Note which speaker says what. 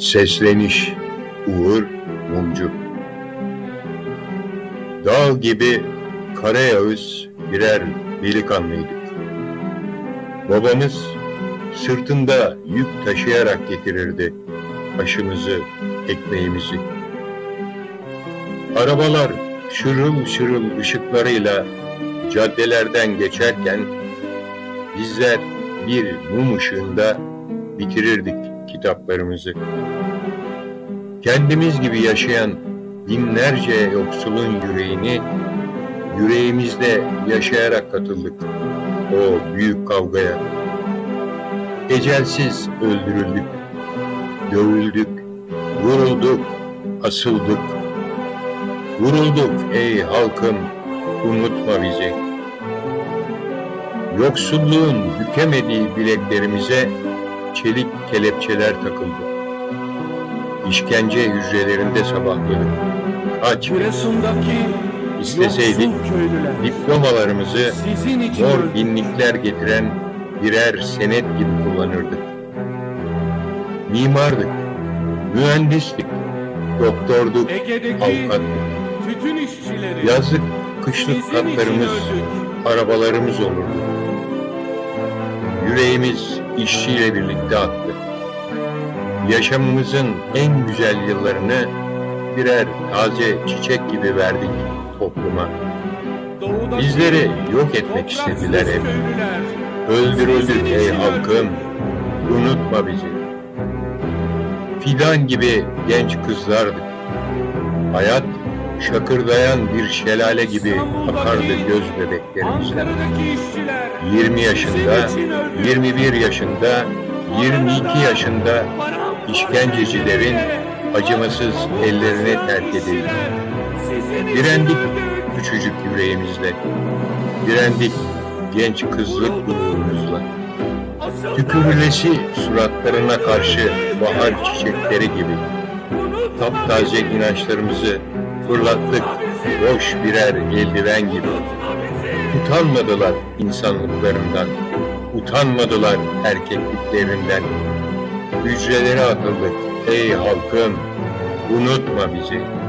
Speaker 1: Sesleniş Uğur Mumcu Dağ gibi Karayağız birer delikanlıydık. Babamız sırtında yük taşıyarak getirirdi aşımızı, ekmeğimizi. Arabalar şırıl şırıl ışıklarıyla caddelerden geçerken bizler bir mum ışığında bitirirdik kitaplarımızı. Kendimiz gibi yaşayan binlerce yoksulun yüreğini yüreğimizde yaşayarak katıldık o büyük kavgaya. Ecelsiz öldürüldük, dövüldük, vurulduk, asıldık. Vurulduk ey halkım, unutma bizi. Yoksulluğun bükemediği bileklerimize çelik kelepçeler takıldı. İşkence hücrelerinde. Kaç
Speaker 2: Giresun'daki
Speaker 1: isteseydik diplomalarımızı mor binlikler getiren birer senet gibi kullanırdık. Mimardık, mühendistik, doktorduk, avukattık. Yazlık, kışlık katlarımız, arabalarımız olurdu. Yüreğimiz işçiyle birlikte attı. Yaşamımızın en güzel yıllarını birer taze çiçek gibi verdik topluma. Bizleri yok etmek istediler hep. Öldürüldük ey halkım, unutma bizi. Fidan gibi genç kızlardık. Hayat şakırdayan bir şelale gibi akardı göz bebeklerimizden.
Speaker 2: Ankara'daki işçiler
Speaker 1: 20 yaşında,
Speaker 2: sizin için öldü.
Speaker 1: 21 yaşında, 22 yaşında işkencecilerin acımasız ellerine terk edildi. Direndik küçücük yüreğimizle. Direndik genç kızlık gururumuzla. Tükürülesi suratlarına karşı bahar çiçekleri gibi taptaze inançlarımızı fırlattık boş birer eldiven gibi. Utanmadılar insanlıklarından, utanmadılar erkekliklerinden. Hücrelere atıldık ey halkım, unutma bizi.